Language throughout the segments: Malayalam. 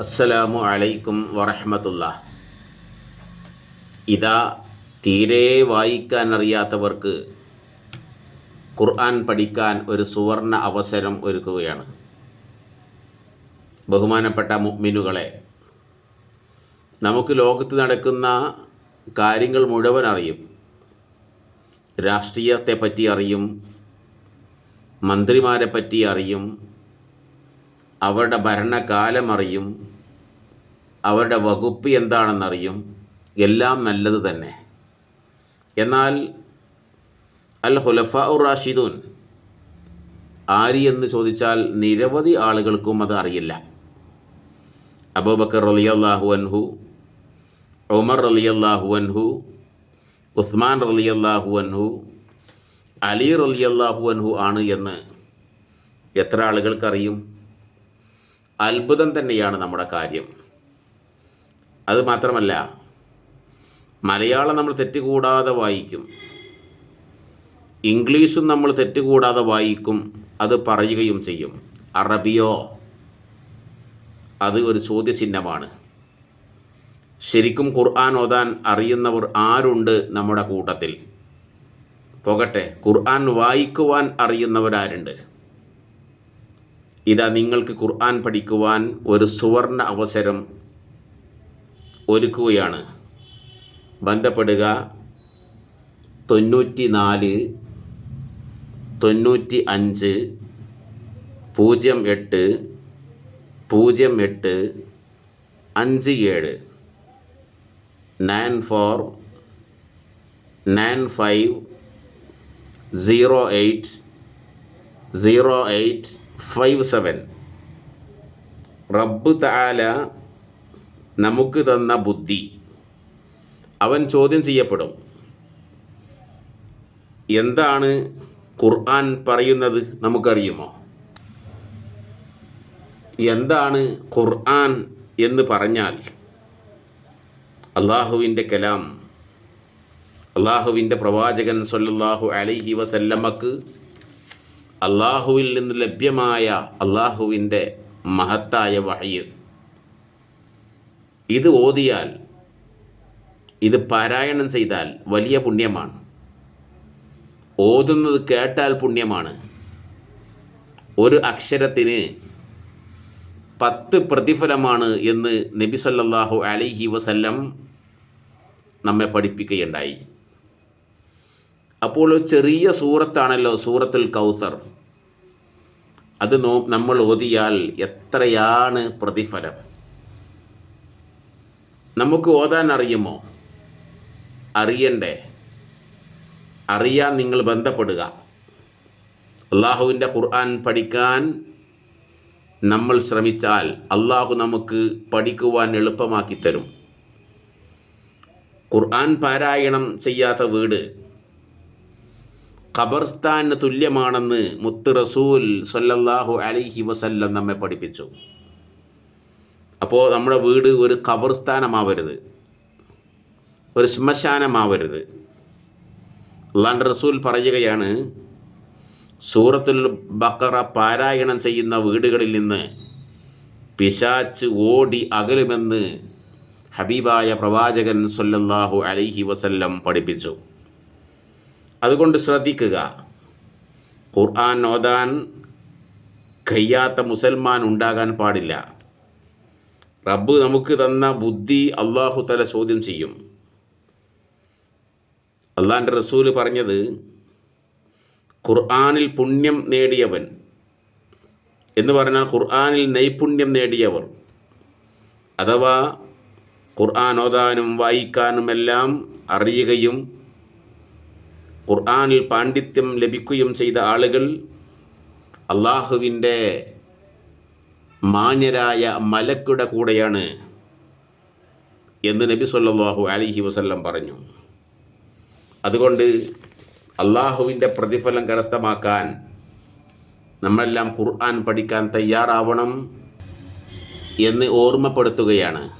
അസ്സലാമു അലൈക്കും വറഹമത്തുള്ള ഇതാ തീരെ വായിക്കാൻ അറിയാത്തവർക്ക് ഖുർആൻ പഠിക്കാൻ ഒരു സുവർണ അവസരം ഒരുക്കുകയാണ്. ബഹുമാനപ്പെട്ട മുഗ്മിനുകളെ നമുക്ക് ലോകത്ത് നടക്കുന്ന കാര്യങ്ങൾ മുഴുവൻ അറിയും. രാഷ്ട്രീയത്തെ പറ്റി അറിയും. മന്ത്രിമാരെ പറ്റി അറിയും. അവരുടെ ഭരണകാലം അറിയും. അവരുടെ വകുപ്പ് എന്താണെന്നറിയും. എല്ലാം നല്ലത് തന്നെ. എന്നാൽ അൽ ഹുലഫ ഉർ റാഷിദൂൻ ആരി എന്ന് ചോദിച്ചാൽ നിരവധി ആളുകൾക്കും അത് അറിയില്ല. അബൂബക്കർ റളിയല്ലാഹു അൻഹു ഉമർ റളിയല്ലാഹു അൻഹു ഉസ്മാൻ റളിയല്ലാഹു അൻഹു അലി റളിയല്ലാഹു അൻഹു ആണ് എന്ന് എത്ര ആളുകൾക്കറിയും? അത്ഭുതം തന്നെയാണ് നമ്മുടെ കാര്യം. അത് മാത്രമല്ല മലയാളം നമ്മൾ തെറ്റുകൂടാതെ വായിക്കും. ഇംഗ്ലീഷും നമ്മൾ തെറ്റുകൂടാതെ വായിക്കും അത് പറയുകയും ചെയ്യും. അറബിയോ? അത് ഒരു ചോദ്യചിഹ്നമാണ്. ശരിക്കും ഖുർആൻ ഓതാൻ അറിയുന്നവർ ആരുണ്ട് നമ്മുടെ കൂട്ടത്തിൽ? പോകട്ടെ ഖുർആൻ വായിക്കുവാൻ അറിയുന്നവരാരുണ്ട്? ഇതാ നിങ്ങൾക്ക് ഖുർആൻ പഠിക്കുവാൻ ഒരു സുവർണ അവസരം ഒരുക്കുകയാണ്. ബന്ധപ്പെടുക. തൊണ്ണൂറ്റി നാല് തൊണ്ണൂറ്റി അഞ്ച് പൂജ്യം എട്ട് പൂജ്യം എട്ട് അഞ്ച് ഏഴ്. Nine four nine five zero eight zero eight five seven. റബ്ബ് താല നമുക്ക് തന്ന ബുദ്ധി. അവൻ ചോദ്യം ചെയ്യപ്പെടും. എന്താണ് ഖുർആൻ പറയുന്നത് നമുക്കറിയുമോ? എന്താണ് ഖുർആൻ എന്ന് പറഞ്ഞാൽ അള്ളാഹുവിന്റെ കലാം അള്ളാഹുവിന്റെ പ്രവാചകൻ സൊല്ലാഹു അലൈഹി വസല്ലമ്മക്ക് അള്ളാഹുവിൽ നിന്ന് ലഭ്യമായ അള്ളാഹുവിന്റെ മഹത്തായ വഹയ് ഇത് ഓതിയാൽ ഇത് പാരായണം ചെയ്താൽ വലിയ പുണ്യമാണ്. ഓതുന്നത് കേട്ടാൽ പുണ്യമാണ്. ഒരു അക്ഷരത്തിന് പത്ത് പ്രതിഫലമാണ് എന്ന് നബി സല്ലാഹു അലൈഹി വസല്ലം നമ്മെ പഠിപ്പിക്കുകയുണ്ടായി. അപ്പോൾ ചെറിയ സൂറത്താണല്ലോ സൂറത്തുൽ കൗസർ. അത് നോ നമ്മൾ ഓതിയാൽ എത്രയാണ് പ്രതിഫലം? നമുക്ക് ഓതാൻ അറിയുമോ? അറിയണ്ടേ? അറിയാൻ നിങ്ങൾ ബന്ധപ്പെടുക. അള്ളാഹുവിന്റെ ഖുർആൻ പഠിക്കാൻ നമ്മൾ ശ്രമിച്ചാൽ അള്ളാഹു നമുക്ക് പഠിക്കുവാൻ എളുപ്പമാക്കി തരും. ഖുർആൻ പാരായണം ചെയ്യാത്ത വീട് ഖബർസ്ഥാന് തുല്യമാണെന്ന് മുത്ത് റസൂൽ സല്ലല്ലാഹു അലൈഹി വസല്ലം നമ്മെ പഠിപ്പിച്ചു. അപ്പോൾ നമ്മുടെ വീട് ഒരു കബർസ്ഥാനമാവരുത്. ഒരു ശ്മശാനമാവരുത്. അള്ളാന്റെ റസൂൽ പറയുകയാണ് സൂറത്തുൽ ബക്കറ പാരായണം ചെയ്യുന്ന വീടുകളിൽ നിന്ന് പിശാച്ച് ഓടി അകലുമെന്ന് ഹബീബായ പ്രവാചകൻ സൊല്ലാഹു അലൈഹി വസല്ലം പഠിപ്പിച്ചു. അതുകൊണ്ട് ശ്രദ്ധിക്കുക ഖുർആൻ ഓതാൻ കഴിയാത്ത മുസൽമാൻ ഉണ്ടാകാൻ പാടില്ല. റബ്ബ് നമുക്ക് തന്ന ബുദ്ധി അള്ളാഹു തല ചോദ്യം ചെയ്യും. അള്ളാന്റെ റസൂൽ പറഞ്ഞത് ഖുർആാനിൽ പുണ്യം നേടിയവൻ എന്ന് പറഞ്ഞാൽ ഖുർആാനിൽ നൈപുണ്യം നേടിയവർ അഥവാ ഖുർആൻ ഓതാനും വായിക്കാനുമെല്ലാം അറിയുകയും ഖുർആാനിൽ പാണ്ഡിത്യം ലഭിക്കുകയും ചെയ്ത ആളുകൾ അള്ളാഹുവിന്റെ മാന്യരായ മലക്കുടെ കൂടെയാണ് എന്ന് നബി സല്ലാഹു അലിഹി വസല്ലം പറഞ്ഞു. അതുകൊണ്ട് അള്ളാഹുവിന്റെ പ്രതിഫലം കരസ്ഥമാക്കാൻ നമ്മളെല്ലാം ഖുർആൻ പഠിക്കാൻ തയ്യാറാവണം എന്ന് ഓർമ്മപ്പെടുത്തുകയാണ്.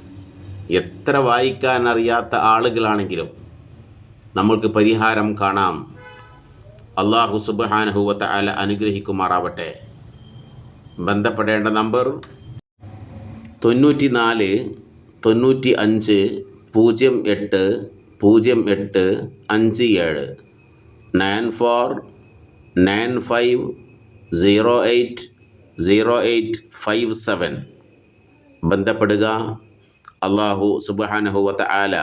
എത്ര വായിക്കാൻ അറിയാത്ത ആളുകളാണെങ്കിലും നമ്മൾക്ക് പരിഹാരം കാണാം. അള്ളാഹു സുബാനഹുവത്ത അല അനുഗ്രഹിക്കുമാറാവട്ടെ. ബന്ധപ്പെടേണ്ട നമ്പർ തൊണ്ണൂറ്റി നാല് തൊണ്ണൂറ്റി അഞ്ച് പൂജ്യം എട്ട് പൂജ്യം എട്ട് അഞ്ച് ഏഴ്. Nine four nine five zero eight zero eight five seven. ബന്ധപ്പെടുക. അള്ളാഹു സുബാനഹുവത്ത ആല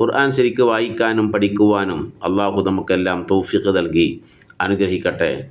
ഖുർആൻ ശരിക്ക് വായിക്കാനും പഠിക്കുവാനും അള്ളാഹു നമുക്കെല്ലാം തൗഫിഖ് നൽകി. അനുഗ്രഹിക്കട്ടെ.